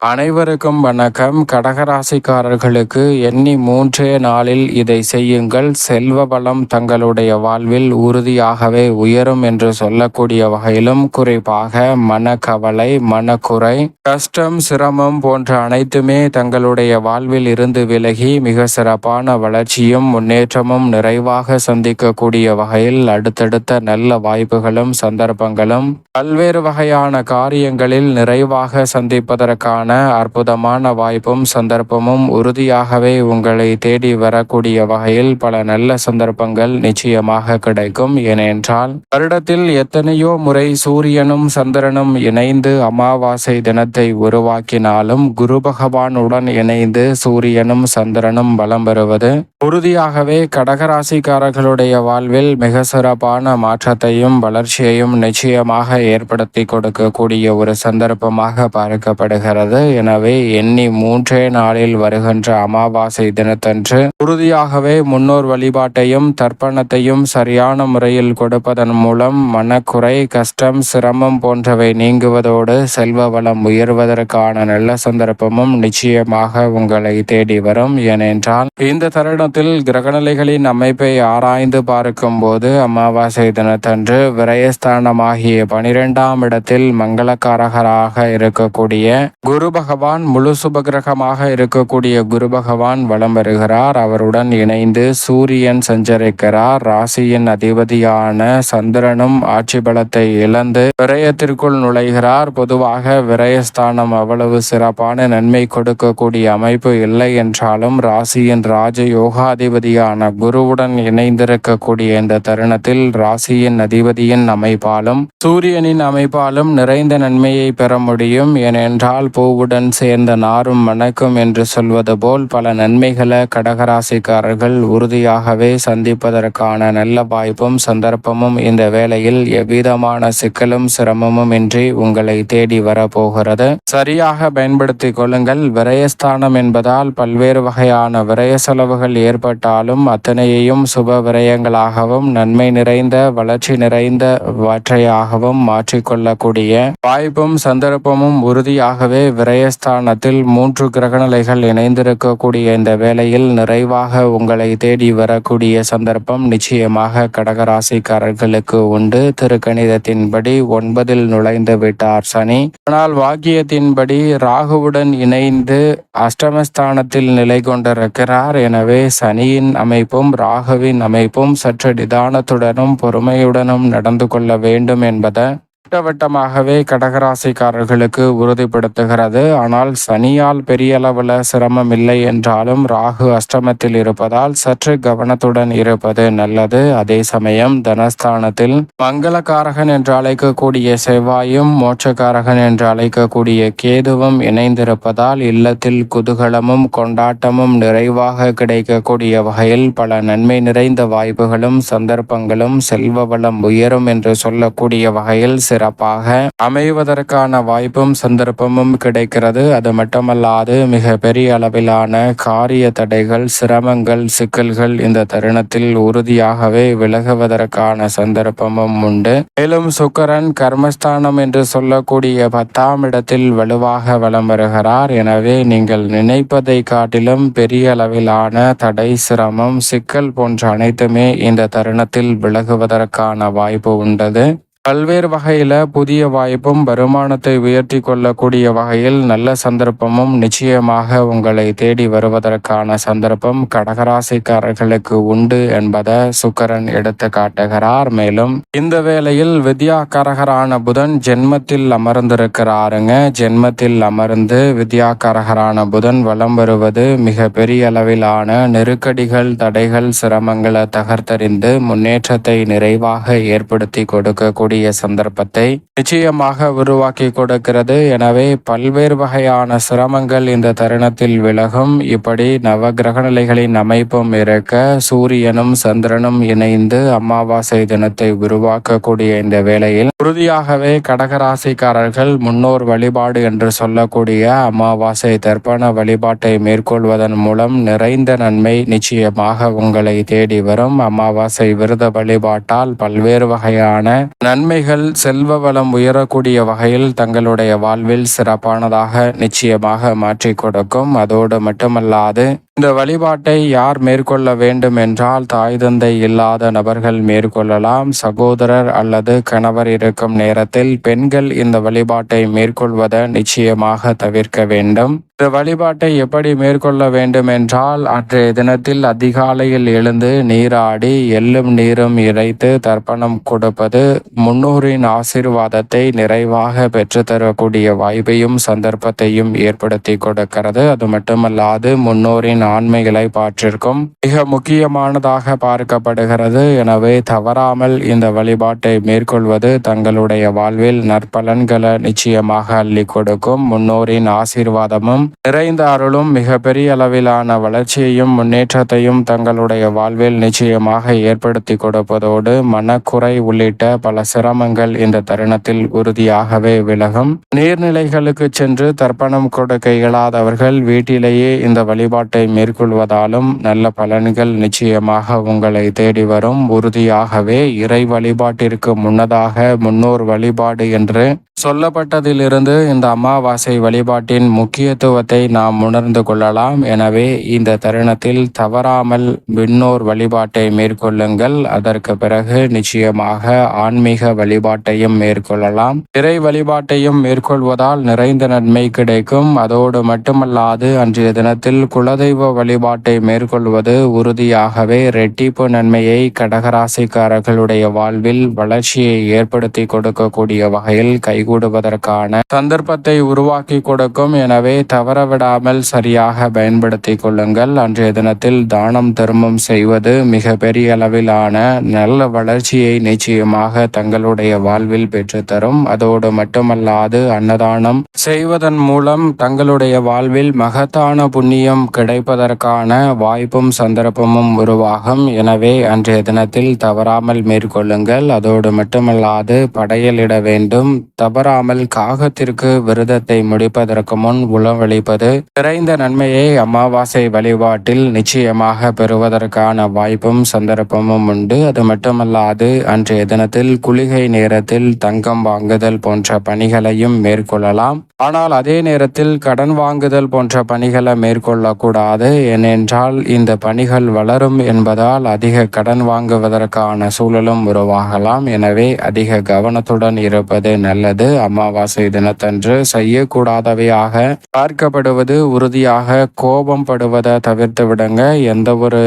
அனைவருக்கும் வணக்கம். கடகராசிக்காரர்களுக்கு எண்ணி மூன்றே நாளில் இதை செய்யுங்கள். செல்வ பலம் தங்களுடைய வாழ்வில் உறுதியாகவே உயரும் என்று சொல்லக்கூடிய வகையிலும் குறிப்பாக மனக்கவலை மனக்குறை கஷ்டம் சிரமம் போன்ற அனைத்துமே தங்களுடைய வாழ்வில் இருந்து விலகி மிக சிறப்பான வளர்ச்சியும் முன்னேற்றமும் நிறைவாக சந்திக்கக்கூடிய வகையில் அடுத்தடுத்த நல்ல வாய்ப்புகளும் சந்தர்ப்பங்களும் பல்வேறு வகையான காரியங்களில் நிறைவாக சந்திப்பதற்கான அற்புதமான வாய்ப்பும் சந்தர்ப்பமும் உறுதியாகவே உங்களை தேடி வரக்கூடிய வகையில் பல நல்ல சந்தர்ப்பங்கள் நிச்சயமாக கிடைக்கும். ஏனென்றால் வருடத்தில் எத்தனையோ முறை சூரியனும் சந்திரனும் இணைந்து அமாவாசை தினத்தை உருவாக்கினாலும் குரு பகவானுடன் இணைந்து சூரியனும் சந்திரனும் பலம் பெறுவது உறுதியாகவே கடகராசிக்காரர்களுடைய வாழ்வில் மிக சிறப்பான மாற்றத்தையும் வளர்ச்சியையும் நிச்சயமாக ஏற்படுத்தி கொடுக்கக்கூடிய ஒரு சந்தர்ப்பமாக பார்க்கப்படுகிறது. எனவே எண்ணி மூன்றே நாளில் வருகின்ற அமாவாசை தினத்தன்று உறுதியாகவே முன்னோர் வழிபாட்டையும் தர்ப்பணத்தையும் சரியான முறையில் கொடுப்பதன் மூலம் மனக்குறை கஷ்டம் சிரமம் போன்றவை நீங்குவதோடு செல்வ வளம் உயர்வதற்கான நல்ல சந்தர்ப்பமும் நிச்சயமாக உங்களை தேடி வரும். ஏனென்றால் இந்த தருணத்தில் கிரகநிலைகளின் அமைப்பை ஆராய்ந்து பார்க்கும் போது அமாவாசை தினத்தன்று விரயஸ்தானமாகிய பனிரெண்டாம் இடத்தில் மங்களக்காரகராக இருக்கக்கூடிய குரு பகவான் முழு சுபகிரகமாக இருக்கக்கூடிய குரு பகவான் வலம் வருகிறார். அவருடன் இணைந்து சூரியன் சஞ்சரிக்கிறார். ராசியின் அதிபதியான சந்திரனும் ஆட்சி பலத்தை இழந்து விரயத்திற்குள் நுழைகிறார். பொதுவாக விரயஸ்தானம் அவ்வளவு சிறப்பான நன்மை கொடுக்கக்கூடிய அமைப்பு இல்லை என்றாலும் ராசியின் ராஜ யோகாதிபதியான குருவுடன் இணைந்திருக்கக்கூடிய இந்த தருணத்தில் ராசியின் அதிபதியின் அமைப்பாலும் சூரியனின் அமைப்பாலும் நிறைந்த நன்மையை பெற முடியும். ஏனென்றால் உடன் சேர்ந்த நாரும் மணக்கும் என்று சொல்வது போல் பல நன்மைகளை கடகராசிக்காரர்கள் உறுதியாகவே சந்திப்பதற்கான நல்ல வாய்ப்பும் சந்தர்ப்பமும் இந்த வேளையில் எவ்விதமான சிக்கலும் சிரமமும் இன்றி உங்களை தேடி வரப்போகிறது. சரியாக பயன்படுத்திக் கொள்ளுங்கள். விரயஸ்தானம் என்பதால் பல்வேறு வகையான விரய செலவுகள் ஏற்பட்டாலும் அத்தனையையும் சுப விரயங்களாகவும் நன்மை நிறைந்த வளர்ச்சி நிறைந்த வற்றையாகவும் மாற்றிக்கொள்ளக்கூடிய வாய்ப்பும் சந்தர்ப்பமும் உறுதியாகவே விரயஸ்தானத்தில் மூன்று கிரகநிலைகள் இணைந்திருக்கக்கூடிய இந்த வேளையில் நிறைவாக உங்களை தேடி வரக்கூடிய சந்தர்ப்பம் நிச்சயமாக கடகராசிக்காரர்களுக்கு உண்டு. திருக்கணிதத்தின்படி ஒன்பதில் நுழைந்து விட்டார் சனி. ஆனால் வாக்கியத்தின்படி ராகுவுடன் இணைந்து அஷ்டமஸ்தானத்தில் நிலை கொண்டிருக்கிறார். எனவே சனியின் அமைப்பும் ராகுவின் அமைப்பும் சற்று நிதானத்துடனும் பொறுமையுடனும் நடந்து கொள்ள வேண்டும் என்பதை திட்டவட்டமாகவே கடகராசிக்காரர்களுக்கு உறுதிப்படுத்துகிறது. ஆனால் சனியால் பெரிய அளவில் சிரமம் இல்லை என்றாலும் ராகு அஷ்டமத்தில் இருப்பதால் சற்று கவனத்துடன் இருப்பது நல்லது. அதே சமயம் தனஸ்தானத்தில் மங்களக்காரகன் என்று அழைக்கக்கூடிய செவ்வாயும் மோட்சக்காரகன் என்று அழைக்கக்கூடிய கேதுவும் இணைந்திருப்பதால் இல்லத்தில் குதூகலமும் கொண்டாட்டமும் நிறைவாக கிடைக்கக்கூடிய வகையில் பல நன்மை நிறைந்த வாய்ப்புகளும் சந்தர்ப்பங்களும் செல்வ வளம் உயரும் என்று சொல்லக்கூடிய வகையில் சிறப்பாக அமைவதற்கான வாய்ப்பும் சந்தர்ப்பமும் கிடைக்கிறது. அது மட்டுமல்லாது மிக பெரிய அளவிலான காரிய தடைகள் சிரமங்கள் சிக்கல்கள் இந்த தருணத்தில் உறுதியாகவே விலகுவதற்கான சந்தர்ப்பமும் உண்டு. மேலும் சுக்கரன் கர்மஸ்தானம் என்று சொல்லக்கூடிய பத்தாம் இடத்தில் வலுவாக வலம் வருகிறார். எனவே நீங்கள் நினைப்பதை காட்டிலும் பெரிய அளவிலான தடை சிரமம் சிக்கல் போன்ற அனைத்துமே இந்த தருணத்தில் விலகுவதற்கான வாய்ப்பு உண்டது. பல்வேறு வகையில் புதிய வாய்ப்பும் வருமானத்தை உயர்த்தி கொள்ளக்கூடிய வகையில் நல்ல சந்தர்ப்பமும் நிச்சயமாக உங்களை தேடி வருவதற்கான சந்தர்ப்பம் கடகராசிக்காரர்களுக்கு உண்டு என்பதை சுக்கரன் எடுத்து காட்டுகிறார். மேலும் இந்த வேளையில் வித்யாகாரகரான புதன் ஜென்மத்தில் அமர்ந்திருக்கிறாருங்க. ஜென்மத்தில் அமர்ந்து வித்யாகாரகரான புதன் வலம் வருவது மிக பெரிய அளவிலான நெருக்கடிகள் தடைகள் சிரமங்களை தகர்த்தறிந்து முன்னேற்றத்தை நிறைவாக ஏற்படுத்தி கொடுக்கக்கூடிய கூடிய சந்தர்ப்பத்தை நிச்சயமாக உருவாக்கி கொடுக்கிறது. எனவே பல்வேறு வகையான சிரமங்கள் இந்த தருணத்தில் விலகும். இப்படி நவ கிரகநிலைகளின் அமைப்பும் இருக்க சூரியனும் சந்திரனும் இணைந்து அமாவாசை தினத்தை உருவாக்கக்கூடிய இந்த வேளையில் உறுதியாகவே கடகராசிக்காரர்கள் முன்னோர் வழிபாடு என்று சொல்லக்கூடிய அமாவாசை தர்ப்பண வழிபாட்டை மேற்கொள்வதன் மூலம் நிறைந்த நன்மை நிச்சயமாக உங்களை தேடி வரும். அமாவாசை விரத வழிபாட்டால் பல்வேறு வகையான நன்மை நன்மைகள் செல்வ வளம் உயரக்கூடிய வகையில் தங்களுடைய வாழ்வில் சிறப்பானதாக நிச்சயமாக மாற்றிக் கொடுக்கும். அதோடு மட்டுமல்லாது இந்த வழிபாட்டை யார் மேற்கொள்ள வேண்டும் என்றால் தாய் தந்தை இல்லாத நபர்கள் மேற்கொள்ளலாம். சகோதரர் அல்லது கணவர் இருக்கும் நேரத்தில் பெண்கள் இந்த வழிபாட்டை மேற்கொள்வதை நிச்சயமாக தவிர்க்க வேண்டும். இந்த வழிபாட்டை எப்படி மேற்கொள்ள வேண்டும் என்றால் அன்றைய தினத்தில் அதிகாலையில் எழுந்து நீராடி எள்ளும் நீரும் இறைத்து தர்ப்பணம் கொடுப்பது முன்னோரின் ஆசீர்வாதத்தை நிறைவாக பெற்றுத்தரக்கூடிய வாய்ப்பையும் சந்தர்ப்பத்தையும் ஏற்படுத்தி கொடுக்கிறது. அது மட்டுமல்லாது முன்னோரின் ஆண்மைகளை பாற்றிருக்கும். மிக முக்கியமானதாக பார்க்கப்படுகிறது. எனவே தவறாமல் இந்த வழிபாட்டை மேற்கொள்வது தங்களுடைய வாழ்வில் நற்பலன்களை நிச்சயமாக அள்ளி கொடுக்கும். முன்னோரின் ஆசீர்வாதமும் நிறைந்த அருளும் மிகப்பெரிய அளவிலான வளர்ச்சியையும் முன்னேற்றத்தையும் தங்களுடைய வாழ்வில் நிச்சயமாக ஏற்படுத்தி கொடுப்பதோடு மனக்குறை உள்ளிட்ட பல சிரமங்கள் இந்த தருணத்தில் உறுதியாகவே விலகும். நீர்நிலைகளுக்கு சென்று தர்ப்பணம் கொடுக்க இயலாதவர்கள் வீட்டிலேயே இந்த வழிபாட்டை மேற்கொள்வதாலும் நல்ல பலன்கள் நிச்சயமாக உங்களை தேடி வரும். உறுதியாகவே இறை வழிபாட்டிற்கு முன்னதாக முன்னோர் வழிபாடு என்று சொல்லப்பட்டதிலிருந்து இந்த அமாவாசை வழிபாட்டின் முக்கியத்துவத்தை நாம் உணர்ந்து கொள்ளலாம். எனவே இந்த தருணத்தில் தவறாமல் விண்ணோர் வழிபாட்டை மேற்கொள்ளுங்கள். அதற்கு பிறகு நிச்சயமாக ஆன்மீக வழிபாட்டையும் மேற்கொள்ளலாம். இறை வழிபாட்டையும் மேற்கொள்வதால் நிறைந்த நன்மை கிடைக்கும். அதோடு மட்டுமல்லாது அன்றைய தினத்தில் குலதெய்வ வழிபாட்டை மேற்கொள்வது உறுதியாகவே ரெட்டிப்பு நன்மையை கடகராசிக்காரர்களுடைய வாழ்வில் வளர்ச்சியை ஏற்படுத்தி கொடுக்கக்கூடிய வகையில் கைகூடுவதற்கான சந்தர்ப்பத்தை உருவாக்கி கொடுக்கும். எனவே தவறவிடாமல் சரியாக பயன்படுத்தி கொள்ளுங்கள். அன்றைய தினத்தில் தானம் தர்மம் செய்வது மிக பெரிய அளவிலான நல்ல வளர்ச்சியை நிச்சயமாக தங்களுடைய வாழ்வில் பெற்றுத்தரும். அதோடு மட்டுமல்லாது அன்னதானம் செய்வதன் மூலம் தங்களுடைய வாழ்வில் மகத்தான புண்ணியம் கிடைப்பதற்கான வாய்ப்பும் சந்தர்ப்பமும் உருவாகும். எனவே அன்றைய தினத்தில் தவறாமல் மேற்கொள்ளுங்கள். அதோடு மட்டுமல்லாது படையலிட வேண்டும். தவறாமல் காகத்திற்கு விரதத்தை முடிப்பதற்கு முன் உளவளிப்பது விரைந்த நன்மையை அமாவாசை வழிபாட்டில் நிச்சயமாக பெறுவதற்கான வாய்ப்பும் சந்தர்ப்பமும் உண்டு. அது மட்டுமல்லாது அன்றைய தினத்தில் குளிகை நேரத்தில் தங்கம் வாங்குதல் போன்ற பணிகளையும் மேற்கொள்ளலாம். ஆனால் அதே நேரத்தில் கடன் வாங்குதல் போன்ற பணிகளை மேற்கொள்ளக்கூடாது. ஏனென்றால் இந்த பணிகள் வளரும் என்பதால் அதிக கடன் வாங்குவதற்கான சூழலும் உருவாகலாம். எனவே அதிக கவனத்துடன் இருப்பது நல்லது. அமாவாசை தினத்தன்று செய்யக்கூடாதவையாக பார்க்கப்படுவது உறுதியாக கோபம் படுவதை தவிர்த்து விடுங்க. எந்த ஒரு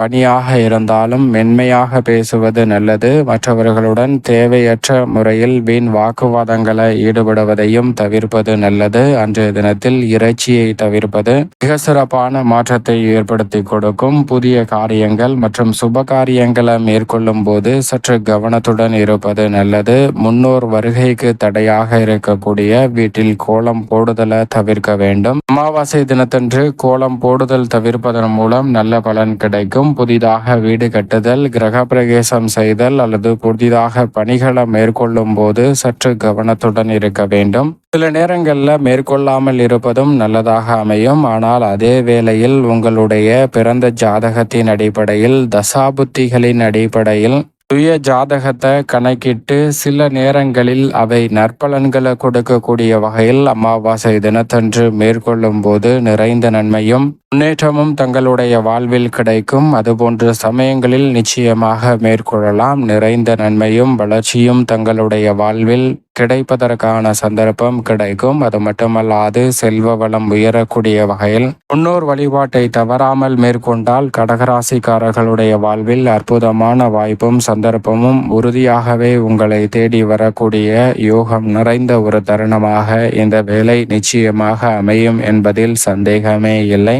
பணியாக இருந்தாலும் மென்மையாக பேசுவது நல்லது. மற்றவர்களுடன் தேவையற்ற முறையில் வீண் வாக்குவாதங்களை ஈடுபடுவதையும் தவிர்ப்பது நல்லது. அன்றைய தினத்தில் இறைச்சியை தவிர்ப்பது மிக சிறப்பான மாற்றத்தை ஏற்படுத்தி கொடுக்கும் புதிய காரியங்கள் மற்றும் சுப காரியங்களை மேற்கொள்ளும் போது சற்று கவனத்துடன் இருப்பது நல்லது. முன்னோர் வருகைக்கு தடையாக இருக்கக்கூடிய வீட்டில் கோலம் போடுதலை தவிர்க்க வேண்டும். அமாவாசை தினத்தன்று கோலம் போடுதல் தவிர்ப்பதன் மூலம் நல்ல பலன் கிடைக்கும். மேலும் புதிதாக வீடு கட்டுதல் கிரக பிரவேசம் செய்தல் அல்லது புதிதாக பணிகளை மேற்கொள்ளும் போது சற்று கவனத்துடன் இருக்க வேண்டும். சில நேரங்களில் மேற்கொள்ளாமல் இருப்பதும் நல்லதாக அமையும். ஆனால் அதே வேளையில் உங்களுடைய பிறந்த ஜாதகத்தின் அடிப்படையில் தசாபுத்திகளின் அடிப்படையில் சுய ஜாதகத்தை கணக்கிட்டு சில நேரங்களில் அவை நற்பலன்களை கொடுக்கக்கூடிய வகையில் அமாவாசை தினத்தன்று மேற்கொள்ளும் போது நிறைந்த நன்மையும் முன்னேற்றமும் தங்களுடைய வாழ்வில் கிடைக்கும். அதுபோன்ற சமயங்களில் நிச்சயமாக மேற்கொள்ளலாம். நிறைந்த நன்மையும் வளர்ச்சியும் தங்களுடைய வாழ்வில் கிடைப்பதற்கான சந்தர்ப்பம் கிடைக்கும். அது மட்டுமல்லாது செல்வ வளம் உயரக்கூடிய வகையில் முன்னோர் வழிபாட்டை தவறாமல் மேற்கொண்டால் கடகராசிக்காரர்களுடைய வாழ்வில் அற்புதமான வாய்ப்பும் சந்தர்ப்பமும் உறுதியாகவே உங்களை தேடி வரக்கூடிய யோகம் நிறைந்த ஒரு தருணமாக இந்த வேலை நிச்சயமாக அமையும் என்பதில் சந்தேகமே இல்லை.